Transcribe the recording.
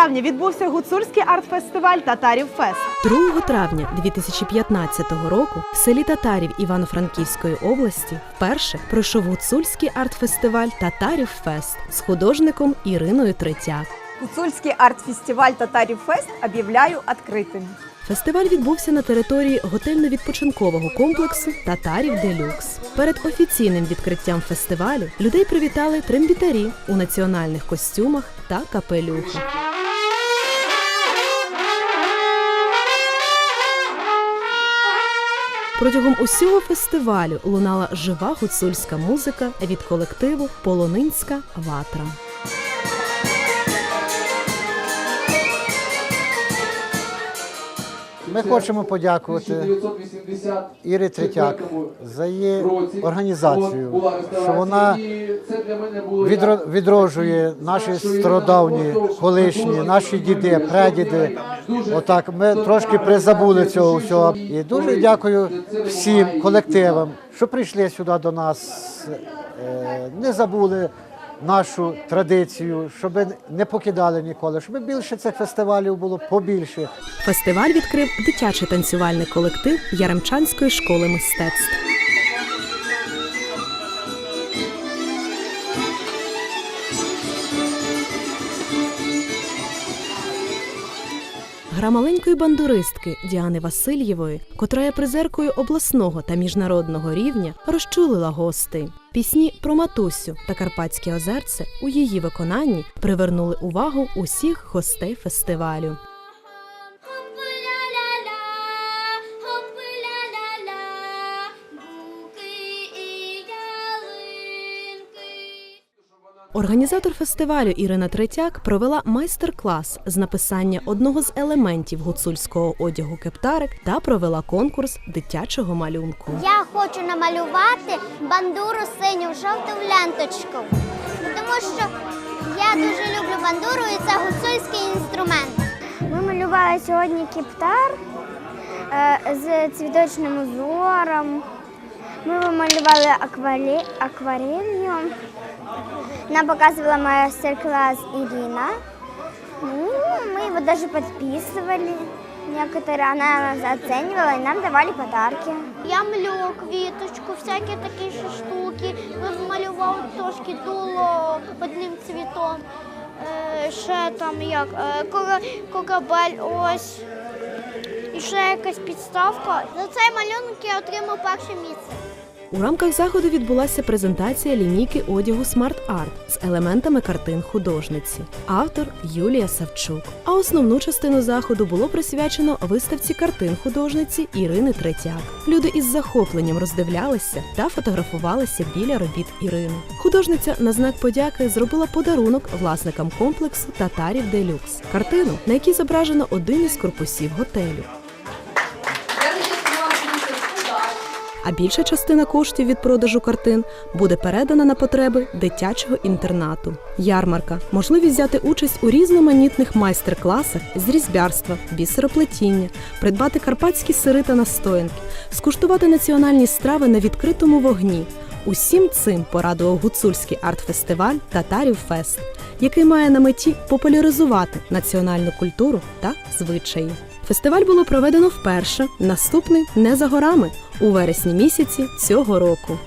травня відбувся гуцульський арт-фестиваль Татарів Фест. 2 травня 2015 року в селі Татарів Івано-Франківської області вперше пройшов гуцульський арт-фестиваль Татарів Фест з художником Іриною Третяк. Гуцульский арт-фестиваль «Татарів Фест» объявляю открытым. Фестиваль відбувся на території готельно-відпочинкового комплексу Татарів Делюкс. Перед офіційним відкриттям фестивалю людей привітали трембітарі у національних костюмах та капелюхах. Протягом усього фестивалю лунала жива гуцульська музика від колективу Полонинська ватра. Ми хочемо подякувати 1980 Ірі Третяк за її організацію, що вона відро- відроджує наші стародавні, колишні, наші діди, прадіди. Отак ми трошки призабули цього всього. І дуже дякую всім колективам, що прийшли сюди до нас, е, не забули нашу традицію, щоб не покидали ніколи, щоб більше цих фестивалів було побільше. Фестиваль відкрив дитячий танцювальний колектив Яремчанської школи мистецтв. Гра маленької бандуристки Діани Васильєвої, котра є призеркою обласного та міжнародного рівня, розчулила гостей. Пісні про матусю та Карпатське озерце у її виконанні привернули увагу усіх гостей фестивалю. Організатор фестивалю Ірина Третяк провела майстер-клас з написання одного з елементів гуцульського одягу кептарик та провела конкурс дитячого малюнку. Я хочу намалювати бандуру синю в ленточку, тому що я дуже люблю бандуру і це гуцульський інструмент. Ми малювали сьогодні кіптар е, з цвіточним узором. Ми малювали акварель, акварелью. Нам показывала мастер-класс Ирина. Ну, мы его даже подписывали. Некоторые она нас оценивала и нам давали подарки. Я млю квіточку, всякі такі ще штуки. Малював трошки дуло одним цвітом. Е, ще там як е, кора- корабель ось. І ще якась підставка. За цей малюнок я отримав перше місце. У рамках заходу відбулася презентація лінійки одягу Smart Art з елементами картин художниці. Автор Юлія Савчук. А основну частину заходу було присвячено виставці картин художниці Ірини Третяк. Люди із захопленням роздивлялися та фотографувалися біля робіт Ірини. Художниця на знак подяки зробила подарунок власникам комплексу Татарів Делюкс картину, на якій зображено один із корпусів готелю. А більша частина коштів від продажу картин буде передана на потреби дитячого інтернату. Ярмарка можливість взяти участь у різноманітних майстер-класах з різьбярства, бісероплетіння, придбати карпатські сири та настоянки, скуштувати національні страви на відкритому вогні. Усім цим порадував гуцульський арт-фестиваль Татарів Фест, який має на меті популяризувати національну культуру та звичаї. Фестиваль було проведено вперше, наступний не за горами у вересні місяці цього року.